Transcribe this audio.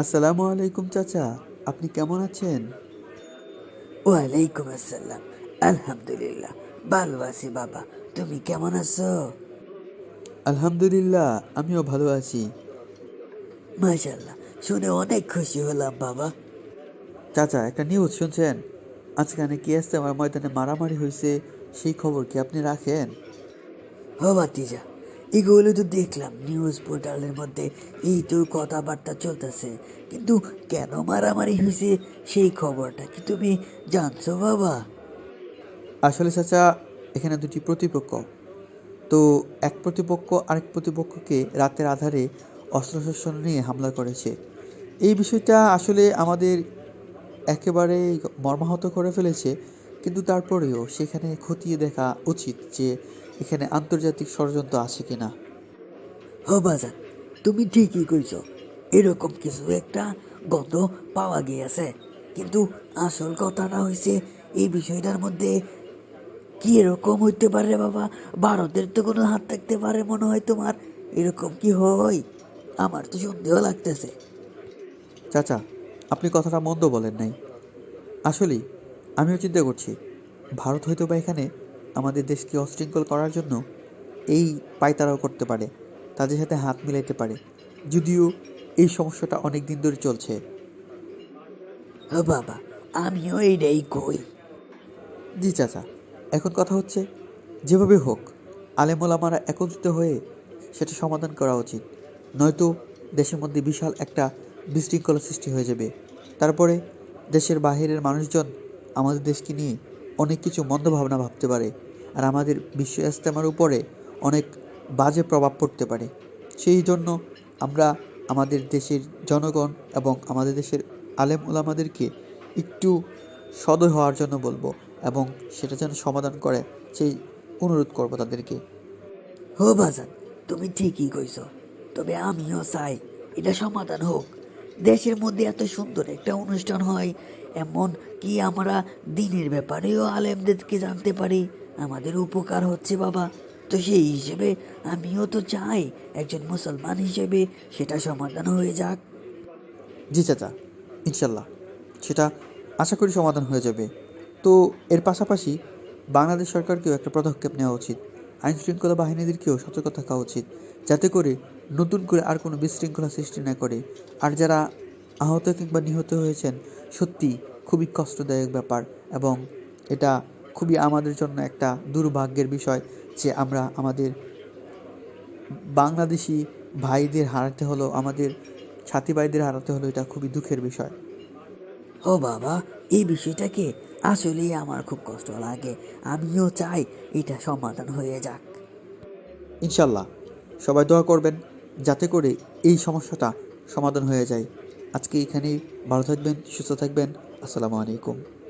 আসসালামু আলাইকুম চাচা। আপনি কেমন আছেন? ওয়ালাইকুম আসসালাম। আলহামদুলিল্লাহ ভালো আছি বাবা। তুমি কেমন আছো? আলহামদুলিল্লাহ আমিও ভালো আছি। মাশাল্লাহ শুনে অনেক খুশি হলাম বাবা। চাচা একটা নিউজ শুনছেন? আজকে নাকি আমার ময়দানে মারামারি হয়েছে সেই খবর কি আপনি রাখেন? ও ভাতিজা এগুলো তো দেখলাম নিউজ পোর্টালের মধ্যে। এই তো কথাবার্তা চলতেছে। কিন্তু কেন মারামারি হয়েছে সেই খবরটা কি তুমি জানছো বাবা? আসলে চাচা, এখানে দুটি প্রতিপক্ষ। তো এক প্রতিপক্ষ আরেক প্রতিপক্ষকে রাতের আধারে অস্ত্রশস্ত্র নিয়ে হামলা করেছে। এই বিষয়টা আসলে আমাদের একেবারে মর্মাহত করে ফেলেছে। কিন্তু তারপরেও সেখানে খতিয়ে দেখা উচিত যে এখানে আন্তর্জাতিক ষড়যন্ত্র আছে কিনা। ও বাজান তুমি ঠিকই কইছ। এরকম কিছু একটা গন্ধ পাওয়া গিয়েছে। কিন্তু আসল কথাটা হয়েছে এই বিষয়টার মধ্যে কি এরকম হইতে পারে বাবা? ভারতের তো কোনো হাত থাকতে পারে মনে হয় তোমার। এরকম কি হয়? আমার তো সন্দেহ লাগতেছে। চাচা আপনি কথাটা মন্দ বলেন নাই। আসলেই আমিও চিন্তা করছি ভারত হয়তো বা এখানে আমাদের দেশকে অশৃঙ্খল করার জন্য এই পায়তারাও করতে পারে তাদের সাথে হাত মিলাইতে পারে। যদিও এই সমস্যাটা অনেক দিন ধরে চলছে। ও বাবা আমিও এইটাই কই। জি চাচা এখন কথা হচ্ছে যেভাবে হোক আলেমোলামারা একত্রিত হয়ে সেটা সমাধান করা উচিত। নয়তো দেশের মধ্যে বিশাল একটা বিশৃঙ্খলা সৃষ্টি হয়ে যাবে। তারপরে দেশের বাহিরের মানুষজন আমাদের দেশকে নিয়ে অনেক কিছু মন্দ ভাবনা ভাবতে পারে আর আমাদের বিশ্ব ইস্তেমার উপরে অনেক বাজে প্রভাব পড়তে পারে। সেই জন্য আমরা আমাদের দেশের জনগণ এবং আমাদের দেশের আলেম ওলামাদেরকে একটু সদয় হওয়ার জন্য বলব এবং সেটা যেন সমাধান করে সেই অনুরোধ করব তাদেরকে। হো বাজান, তুমি ঠিকই কইছো। তবে আমিও চাই এটা সমাধান হোক। দেশের মধ্যে এত সুন্দর একটা অনুষ্ঠান হয়, এমন কি আমরা দিনের ব্যাপারেও আলেমদেরকে জানতে পারি? আমাদের উপকার হচ্ছে বাবা। তো সেই হিসেবে আমিও তো চাই একজন মুসলমান হিসেবে সেটা সমাধান হয়ে যাক। জি চাচা, ইনশাল্লাহ। সেটা আশা করি সমাধান হয়ে যাবে। তো এর পাশাপাশি বাংলাদেশ সরকারকেও একটা পদক্ষেপ নেওয়া উচিত। আইন শৃঙ্খলা বাহিনীদেরকেও সতর্ক থাকা উচিত। যাতে করে নতুন করে আর কোনো বিশৃঙ্খলা সৃষ্টি না করে। আর যারা আহত কিংবা নিহত হয়েছেন সত্যি খুবই কষ্টদায়ক ব্যাপার এবং এটা খুবই আমাদের জন্য একটা দুর্ভাগ্যের বিষয় যে আমরা আমাদের বাংলাদেশি ভাইদের হারাতে হলো আমাদের ছাতি ভাইদের হারাতে হলো এটা খুবই দুঃখের বিষয়। ও বাবা এই বিষয়টাকে আসলেই আমার খুব কষ্ট লাগে। আমিও চাই এটা সমাধান হয়ে যাক। ইনশাল্লাহ। সবাই দোয়া করবেন। যাতে করে এই সমস্যাটা সমাধান হয়ে যায়। আজকে এখানেই ভালো থাকবেন, সুস্থ থাকবেন। আসসালামু আলাইকুম।